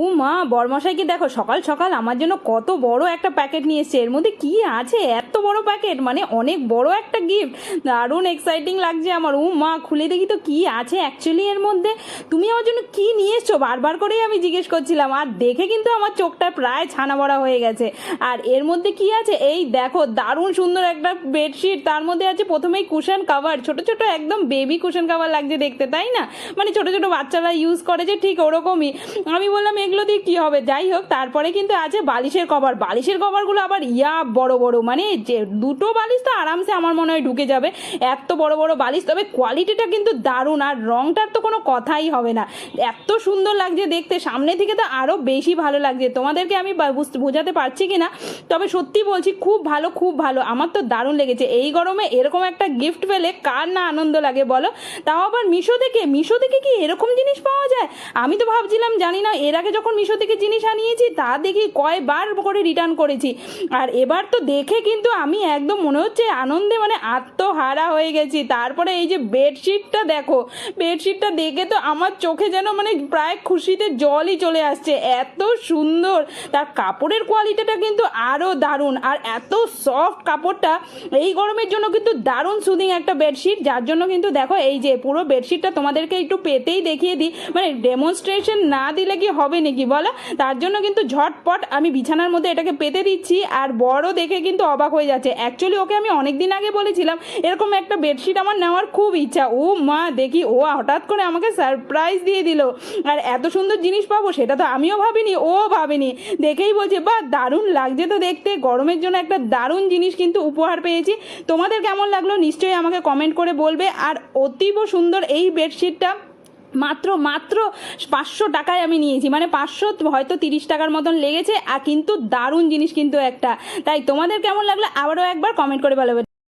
ও মা বরমশাইকে দেখো, সকাল সকাল আমার জন্য কত বড় একটা প্যাকেট নিয়ে এসছে। এর মধ্যে কি আছে? এত বড় প্যাকেট মানে অনেক বড় একটা গিফট দারুণ এক্সাইটিং লাগছে আমার। ও মা, খুলে দেখি তো কি আছে অ্যাকচুয়ালি এর মধ্যে। তুমি আমার জন্য কি নিয়ে এসছো? বারবার করেই আমি জিজ্ঞেস করছিলাম। আর দেখে কিন্তু আমার চোখটা প্রায় ছানা বড়া হয়ে গেছে। আর এর মধ্যে কি আছে? এই দেখো, দারুণ সুন্দর একটা বেডশিট তার মধ্যে আছে প্রথমেই কুশন কাভার ছোট ছোট একদম বেবি কুশন কাভার লাগছে দেখতে, তাই না? মানে ছোট ছোট বাচ্চারা ইউজ করে যে ঠিক ওরকমই। আমি বললাম এগুলো দিয়ে কী হবে? যাই হোক, তারপরে কিন্তু আছে বালিশের কভার। বালিশের কভারগুলো আবার ইয়া, বড় বড়। মানে যে দুটো বালিশ তো আরামসে আমার মনে হয় ঢুকে যাবে। এত বড় বড় বালিশ, তবে কোয়ালিটিটা কিন্তু দারুণ। আর রংটার তো কোনো কথাই হবে না। এত সুন্দর লাগছে দেখতে। সামনে থেকে তো আরও বেশি ভালো লাগছে। তোমাদেরকে আমি বোঝাতে পারছি কি না তবে সত্যি বলছি, খুব ভালো খুব ভালো। আমার তো দারুণ লেগেছে। এই গরমে এরকম একটা গিফট পেলে কার না আনন্দ লাগে বলো? তাও আবার মিশো থেকে? মিশো থেকে কি এরকম জিনিস পাওয়া যায়? আমি তো ভাবছিলাম, জানি না, এর আগে যখন মিশো থেকে জিনিস আনিয়েছি, তা দেখি কয়বার করে রিটার্ন করেছি। আর এবার তো দেখে কিন্তু আমি একদম মনে হচ্ছে আনন্দে মানে আত্মহারা হয়ে গেছি। তারপরে এই যে বেডশিটটা দেখো বেডশিটটা দেখে তো আমার চোখে যেন মানে প্রায় খুশিতে জলই চলে আসছে। এত সুন্দর, তার কাপড়ের কোয়ালিটিটা কিন্তু আরও দারুণ। আর এত সফট কাপড়টা, এই গরমের জন্য কিন্তু দারুণ সুদিং একটা বেডশিট যার জন্য কিন্তু দেখো এই যে পুরো বেডশিটটা তোমাদেরকে একটু পেতেই দেখিয়ে দিই। মানে ডেমনস্ট্রেশন না দিলে কি হবে নাকি বলো? তার জন্য কিন্তু ঝটপট আমি বিছানার মধ্যে এটাকে পেতে দিচ্ছি আর বড় দেখে কিন্তু অবাক হয়ে যাচ্ছে। অ্যাকচুয়ালি ওকে আমি অনেক দিন আগে বলেছিলাম, এরকম একটা বেডশিট আমার নেওয়ার খুব ইচ্ছা। ও মা, দেখি ও হঠাৎ করে আমাকে সারপ্রাইজ দিয়ে দিল। আর এত সুন্দর জিনিস পাবো সেটা তো আমিও ভাবিনি, ও ভাবিনি। দেখেই বলছে, বাহ, দারুণ লাগছে তো দেখতে। গরমের জন্য একটা দারুণ জিনিস কিন্তু উপহার পেয়েছি। তোমাদের কেমন লাগল নিশ্চয়ই আমাকে কমেন্ট করে বলবে। আর অতীব সুন্দর এই বেডশিটটা মাত্র মাত্র পাঁচশো টাকায় আমি নিয়েছি। মানে পাঁচশো হয়তো তিরিশ টাকার মতন লেগেছে, আর কিন্তু দারুণ জিনিস কিন্তু একটা। তাই তোমাদের কেমন লাগল আবারও একবার কমেন্ট করে বলবে।